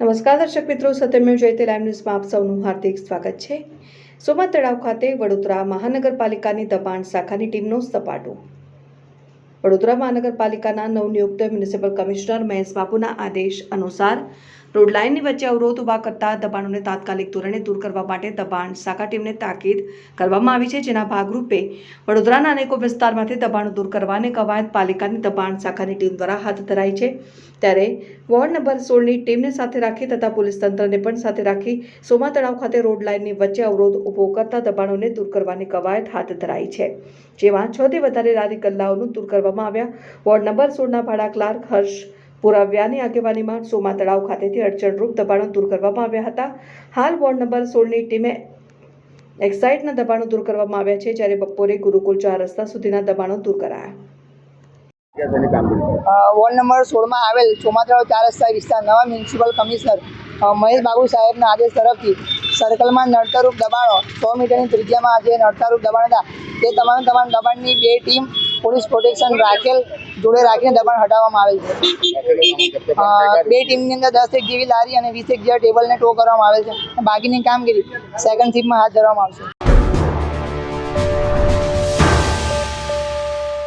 નમસ્કાર દર્શક મિત્રો, સત્યમેવ જયતે લાઈવ ન્યૂઝમાં આપ સૌનું હાર્દિક સ્વાગત છે. સોમા તળાવ ખાતે વડોદરા મહાનગરપાલિકાની દબાણ શાખાની ટીમનો સપાટો. વડોદરા મહાનગરપાલિકાના નવનિયુક્ત મ્યુનિસિપલ કમિશનર મહેશ બાપુના આદેશ અનુસાર રોડ લાઇનની વચ્ચે અવરોધ ઊભા કરતા દબાણોને તાત્કાલિક ધોરણે દૂર કરવા માટે દબાણ શાખા ટીમને તાકીદ કરવામાં આવી છે, જેના ભાગરૂપે વડોદરાના અનેકો વિસ્તારમાંથી દબાણો દૂર કરવાની કવાયત પાલિકાની દબાણ શાખાની ટીમ દ્વારા હાથ ધરાઈ છે. ત્યારે વોર્ડ નંબર સોળની ટીમને સાથે રાખી તથા પોલીસ તંત્રને પણ સાથે રાખી સોમા તળાવ ખાતે રોડ લાઇનની વચ્ચે અવરોધ ઊભો કરતા દબાણોને દૂર કરવાની કવાયત હાથ ધરાઈ છે. જેમાં છ થી વધારે રારી ગલ્લાઓનું દૂર કરવામાં આવ્યા. વોર્ડ નંબર સોળના ભાડા ક્લાર્ક હર્ષ પુરાવ્યાની આગેવાનીમાં સોમા તળાવ ખાતેથી અડચણરૂપ દબાણો દૂર કરવામાં આવ્યા હતા. હાલ વોર્ડ નંબર સોળની ટીમે એક્સાઇટના દબાણો દૂર કરવામાં આવ્યા છે, જ્યારે બપોરે ગુરુકુલ ચાર રસ્તા સુધીના દબાણો દૂર કરાયા. વોર્ડ નંબર સોળમાં આવેલ ચોમાતળાવ ચાર રસ્તા વિસ્તાર નવા મ્યુનિસિપલ કમિશનર મહેશ બાબુ સાહેબના આદેશ તરફથી સર્કલમાં નડતરરૂપ દબાણો સો મીટરની ત્રિજ્યામાં જે નડતરરૂપ દબાણ હતા. તે તમામ તમામ દબાણની બે ટીમ પોલીસ પ્રોટેક્શન રાખેલ જોડે રાખીને દબાણ હટાવવામાં આવે છે. બે ટીમની અંદર દસ એક જેવી લારી અને વીસ એક જેવા ટેબલને ટો કરવામાં આવે છે. બાકીની કામગીરી સેકન્ડ શિફ્ટમાં હાથ ધરવામાં આવશે.